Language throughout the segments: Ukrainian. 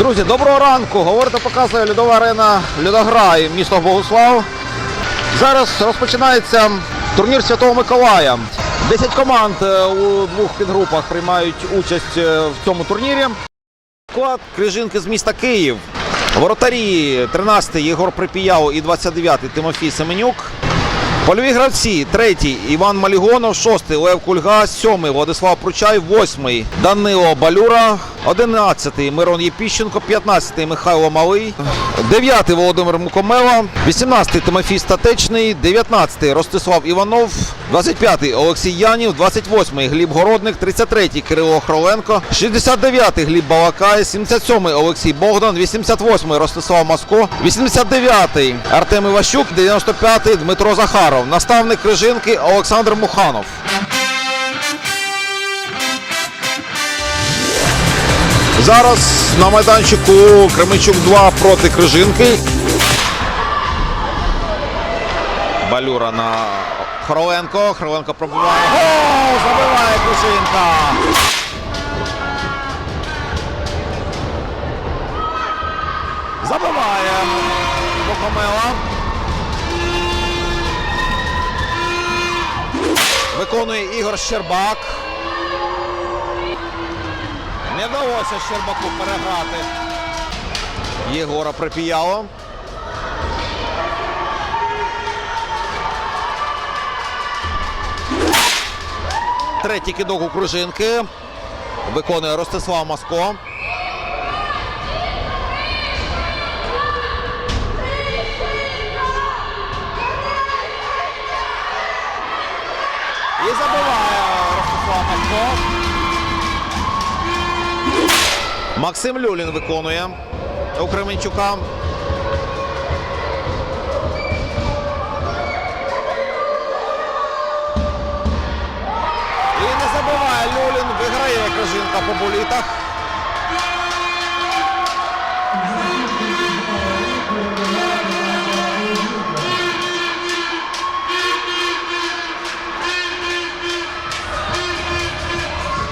Друзі, доброго ранку! Говорить та показує льодова арена Льодограй, місто Богуслав. Зараз розпочинається турнір Святого Миколая. 10 команд е, у двох підгрупах приймають участь е, в цьому турнірі. Склад Крижинки з міста Київ. Воротарі 13-й Єгор Припіяв і 29-й Тимофій Семенюк. Польові гравці, третій Іван Малігонов, шостий Лев Кульга, сьомий Владислав Пручай, восьмий Данило Балюра, одинадцятий Мирон Єпіщенко, п'ятнадцятий Михайло Малий, дев'ятий Володимир Мукомела, вісімнадцятий Тимофій Статечний, дев'ятнадцятий Ростислав Іванов, 25-й Олексій Янів, 28-й Гліб Городник, 33-й Кирило Хроленко, 69-й Гліб Балакай, 77-й Олексій Богдан, 88-й Ростислав Маско, 89-й Артем Іващук, 95-й Дмитро Захаров, наставник Крижинки Олександр Муханов. Зараз на майданчику Кременчук 2 проти Крижинки. Балюра на Хроленко. Хроленко пробиває. Гол! Забиває Крижинка. Забиває Бокомела. Виконує Ігор Щербак. Не вдалося Щербаку переграти. Єгора Припіяло. Третій кидок у кружинки. Виконує Ростислав Маско. І забиває Ростислав Маско. Максим Люлін виконує у Кременчука. І не забиває Люлін, виграє Крижинка по болітах.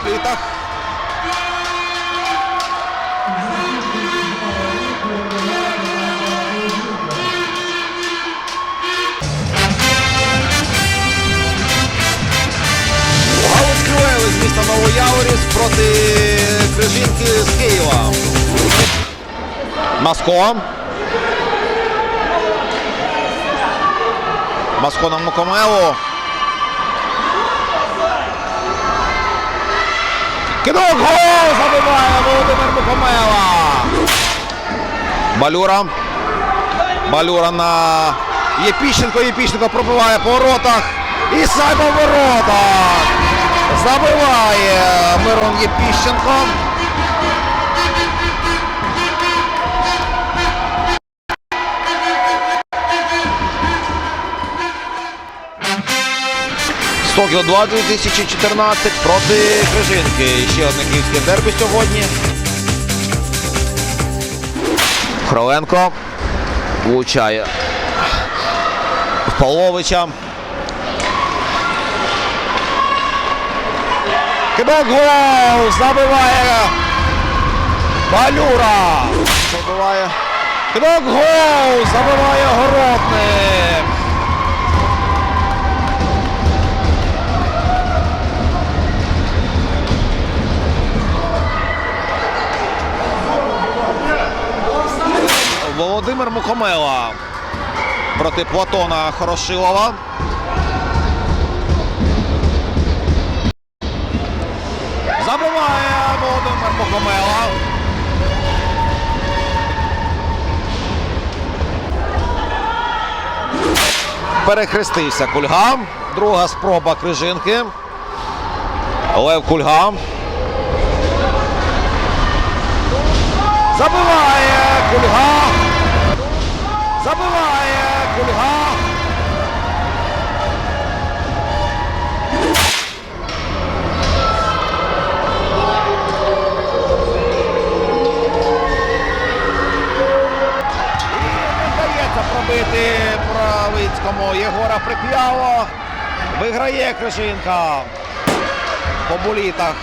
Болітах. Леви з міста Новояворівськ проти Крижинки з Києва. Маско. Маско на Мукомелу. Кидок гол забиває Володимир Мукомела. Балюра. Балюра на Єпіщенко. Єпіщенко пробиває по воротах. І сайба в воротах. Забиває Мирон Єпіщенко. Стокіо 2 2014 проти Крижинки. Ще одне київське дербі сьогодні. Хроленко влучає в Павловича. Кидок гол! Забиває Балюра! Забиває. Кидок гол! Забиває Городник! Володимир Мухомела проти Платона Хорошилова. Володимир Перехрестився Кульга. Друга спроба Крижинки. Лев Кульга. Забиває Кульга. Забиває Кульга. пробити Правицькому. Єгора Прип'яло. Виграє Крижинка. По булітах.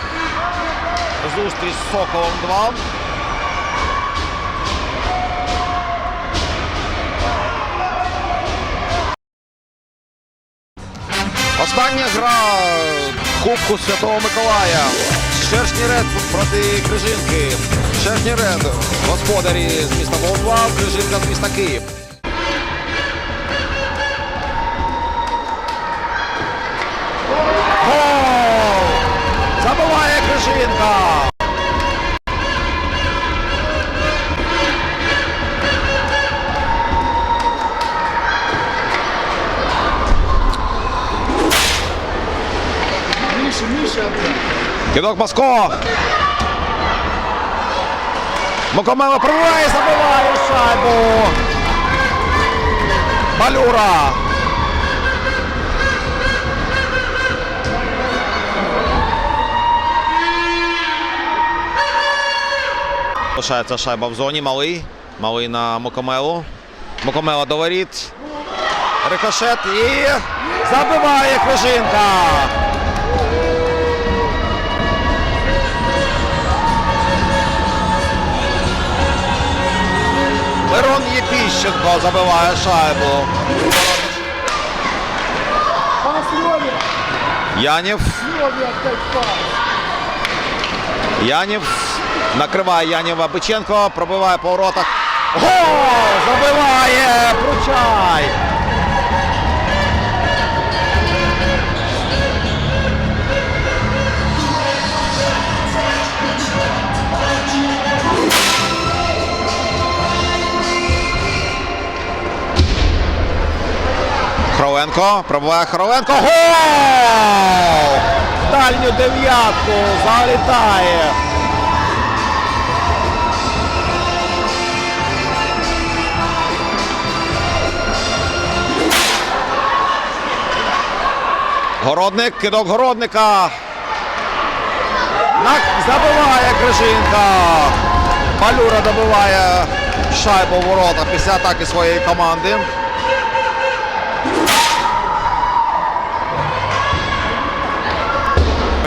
Зустріч з Соколом 2. Остання гра Кубку Святого Миколая. Шершні Ред проти Крижинки. Шершні Ред. Господарі з міста Болтва. Крижинка з міста Київ. Гол! Миша, Миша, Кидок Баско. Мокомело пробиває, забиває шайбу. Балюра. Лишається шайба в зоні. Малий. Малий на Мокомелу. Мокомела до воріт. Рикошет і забиває Крижинка. Мирон Єпіщенко забиває шайбу. Янів. Янів накриває Яніва Биченко, пробиває по воротах. Гол! Забиває! Пручай! Хроленко, пробиває Хроленко. Гол! Дальню дев'ятку залітає. Городник, кидок городника. Забиває Крижинка. Палюра добиває шайбу ворота після атаки своєї команди.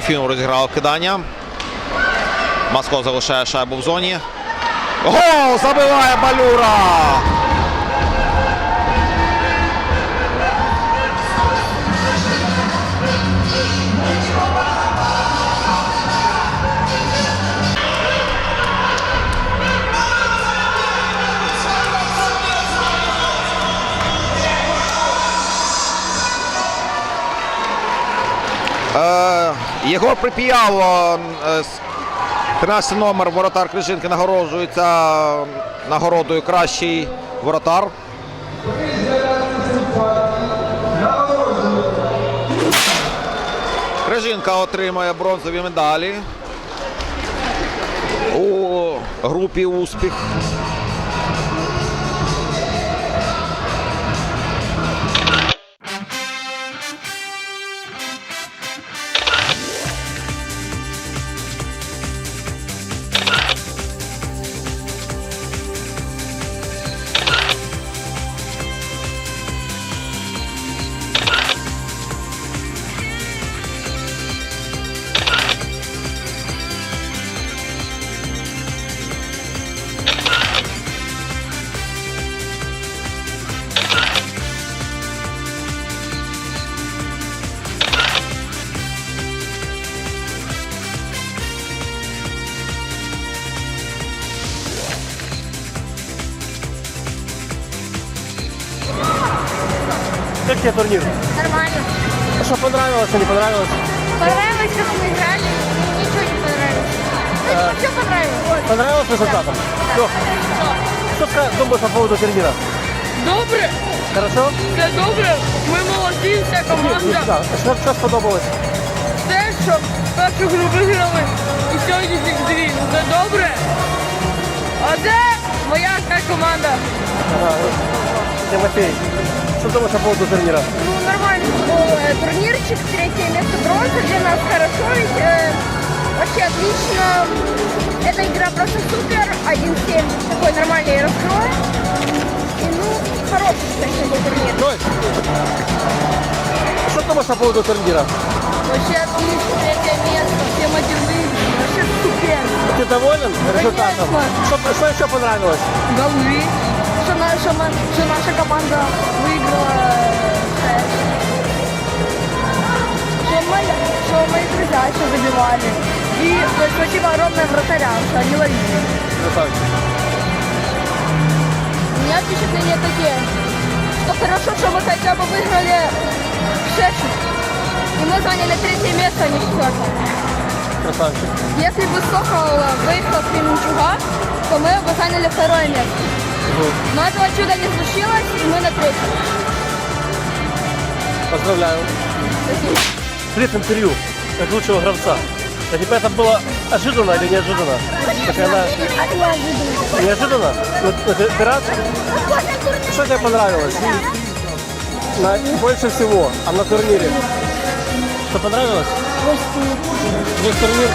Фін розіграв кидання. Маско залишає шайбу в зоні. Гол! Забиває Балюра! Єгор Припіяло, е, 13 номер воротар Крижинки нагороджується нагородою кращий воротар. Крижинка отримає бронзові медалі у групі успіх. Как тебе турнир? Нормально. А что понравилось, а не понравилось? Понравилось, как мы играли, ничего не понравилось. Ну, все понравилось. Понравилось результатом? Лёх, что ска- думаешь по поводу турнира? Добре, Хорошо? все добре. Ми молоді, вся команда. Да. Що, що сподобалось? Те, що першу гру виграли і сьогоднішніх дві. Ну, Це добре. А де моя вся команда? Ага. Тимофей, что думаешь по поводу турнира? Ну, нормально был э, турнирчик, третье место бронза для нас хорошо, ведь э, вообще отлично. Эта игра просто супер, 1-7, такой нормальный раскрой. И, ну, хороший, кстати, был турнир. Стой! Что думаешь по поводу турнира? Вообще отлично, третье место, все мотивы, вообще супер. Ты доволен результатом? Конечно. Что, что еще понравилось? Голубі. Что наша, ма- что наша команда выиграла. э, мои, что мои друзья еще забивали. И то есть, спасибо огромное вратарям, что они ловили. Красавчик. У меня впечатления такие, что хорошо, что мы хотя бы выиграли в Шешин. И мы заняли третье место, а не четвертое. Красавчик. Если бы Сокол выиграл с Кременчуга, то мы бы заняли второе место. Но этого чуда не случилось, и мы на третьем. Поздравляю. Спасибо. След интервью как лучшего гравца. Я типа это было ожиданно или неожиданно? Так она... Неожиданно? Ну, ну, ты, ты рад? Что тебе понравилось? На, больше всего, а на турнире? Что понравилось? Весь турнир. Весь турнир.